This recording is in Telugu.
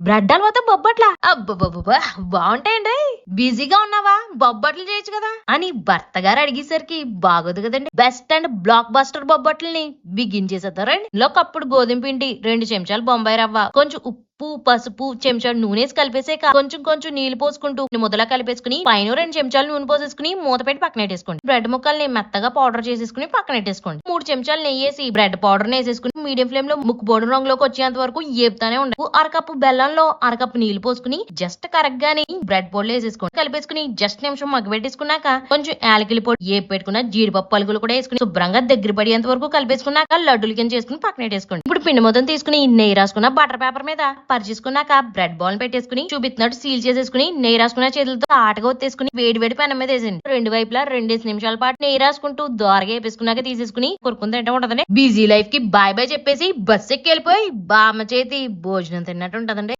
బ్రెడ్ హల్వాతో బొబ్బట్లా? అబ్బబ్బబ్బా బాగుంటాయండి. బిజీగా ఉన్నావా? బొబ్బట్లు చేయొచ్చు కదా? అని భర్త గారు అడిగేసరికి బాగోదు కదండి. బెస్ట్ అండ్ బ్లాక్ బస్టర్ బొబ్బట్లని బిగించేసేద్దారండి చేసేస్తారండి ఇందులో కప్పుడు గోధుమ పిండి రెండు చెంచాలు బొంబాయి రవ్వ కొంచెం ఉప్పు పసుపు చెంచాడు నూనె వేసి కలిపేసాక కొంచెం కొంచెం నీళ్ళు పోసుకుంటూ ముద్దలా కలిపేసుకుని పైన రెండు చెంచాలు నూనె పోసేసుకుని మూత పెట్టి పక్కన పెట్టేసుకోండి. బ్రెడ్ ముక్కల్ని మెత్తగా పౌడర్ చేసేసుకుని పక్కన పెట్టేసుకోండి. మూడు చెంచాలు నెయ్యి వేసి బ్రెడ్ పౌడర్ వేసేసుకుని మీడియం ఫ్లేమ్లో ముక్కు బోర్డు రంగులోకి వచ్చేంత వరకు ఏపుతానే ఉండదు అరకప్పు బెల్లంలో అరకప్పు నీళ్ళు పోసుకుని జస్ట్ కరెక్ట్ గాని బ్రెడ్ పొడిలో వేసేసుకోండి. కలిపేసుకుని జస్ట్ నిమిషం మగ్గ పెట్టేసుకున్నాక కొంచెం యాలకిలి పొడి ఏపు పెట్టుకున్న జీడిపప్పు పలుకులు కూడా వేసుకుని శుభ్రంగా దగ్గర పడేంత వరకు కలిపేసుకున్నాక లడ్డులు కింద చేసుకుని పక్కన పెట్టేసుకోండి. పిండి మొత్తం తీసుకుని నెయ్యి రాసుకున్న బటర్ పేపర్ మీద పరిచేసుకున్నాక బ్రెడ్ బాల్ పెట్టేసుకుని చూపిస్తున్నట్టు సీల్ చేసేసుకుని నెయ్యి రాసుకున్న చేతులతో ఆటగా ఒత్తేసుకుని వేడి వేడి పెనం మీద వేసింది రెండు వైపులా రెండేసి నిమిషాల పాటు నెయ్యి రాసుకుంటూ దోరగా వేపేసుకున్నాక తీసేసుకుని కొరుకుని తింటే ఉంటదండి. బిజీ లైఫ్కి బాయ్ బాయ్ చెప్పేసి బస్ ఎక్కి వెళ్ళిపోయి బామ్మ చేతి భోజనం తిన్నట్టు ఉంటదండి.